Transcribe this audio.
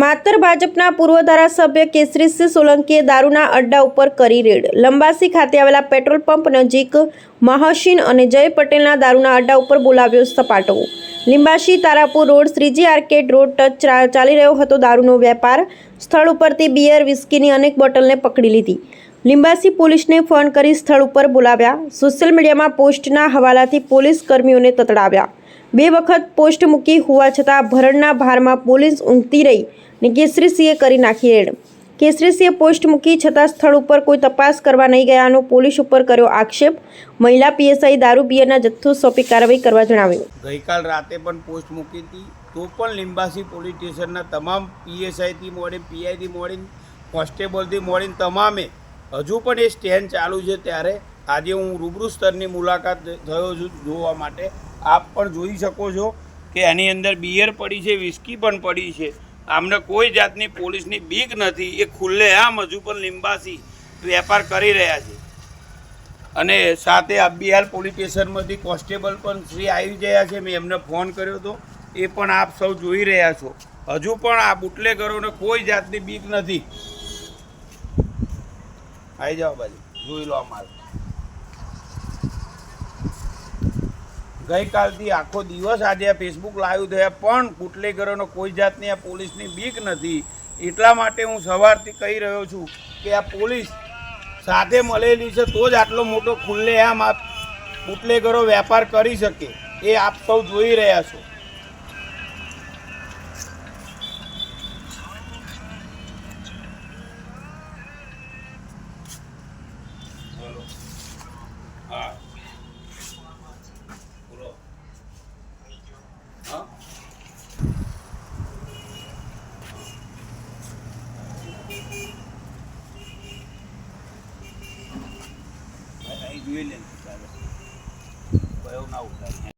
માતર ભાજપના પૂર્વ ધારાસભ્ય કેસરીસિંહ સોલંકીએ દારૂના અડ્ડા ઉપર કરી રેડ. લંબાસી ખાતે આવેલા પેટ્રોલ પંપ નજીક મહાશીન અને જય પટેલના દારૂના અડ્ડા ઉપર બોલાવ્યો સપાટો. Limbasi Tarapur road Shriji arcade road touch ચાલી રહ્યો હતો દારૂનો વેપાર. સ્થળ ઉપરથી બિયર વિસ્કીની અનેક બોટલને પકડી લીધી. લીંબાસી પોલીસને ફોન કરી સ્થળ ઉપર બોલાવ્યા. સોશિયલ મીડિયામાં પોસ્ટના હવાલાથી પોલીસ કર્મીઓને તતડાવ્યા. બે વખત પોસ્ટ મૂકી હોવા છતાં ભરણના ભારમાં પોલીસ ઊંઘતી રહી ને કેસરીસિંહે કરી નાખી રેડ. કેસરીસિંહે પોસ્ટ મૂકી છતાં સ્થળ ઉપર કોઈ તપાસ કરવા નહીં ગયાનો પોલીસ ઉપર કર્યો આક્ષેપ. મહિલા પીએસઆઈ દારૂ બિયરના જથ્થો સોંપી કાર્યવાહી કરવા જણાવ્યું. ગઈકાલ રાતે પણ પોસ્ટ મૂકી હતી. તો પણ લિંબાસી પોલીસ સ્ટેશનના તમામ પીએસઆઈથી મોડી પીઆઈથી મોડીને કોન્સ્ટેબલથી મોડીને તમામે હજુ પણ એ સ્ટેન્ડ ચાલુ છે ત્યારે આજે હું રૂબરૂ સ્તરની મુલાકાત થયો છું જોવા માટે. આપ પણ જોઈ શકો છો કે એની અંદર બિયર પડી છે, વિસ્કી પણ પડી છે. આમને કોઈ જાતની પોલીસની બીક નથી, એ ખુલ્લે આમ હજુ પણ લીંબાસી વેપાર કરી રહ્યા છે. અને સાથે અબિહાર પોલીસ સ્ટેશનમાંથી કોન્સ્ટેબલ પણ શ્રી આવી ગયા છે, મેં એમને ફોન કર્યો હતો એ પણ આપ સૌ જોઈ રહ્યા છો. હજુ પણ આ બુટલેગરોને કોઈ જાતની બીક નથી. આવી જાઓ બાજુ. જોઈ લો અમારે. ગઈકાલથી આખો દિવસ આજે આ ફેસબુક લાઈવ થયા, પણ બુટલેગરોનો કોઈ જાતની આ પોલીસની બીક નથી. એટલા માટે હું સવારથી કહી રહ્યો છું કે આ પોલીસ સાથે મળેલી છે તો જ આટલો મોટો ખુલ્લે આમ આ બુટલેગરો વેપાર કરી શકે. એ આપ સૌ જોઈ રહ્યા છો. જોઈ લે કયો ના ઉતારે.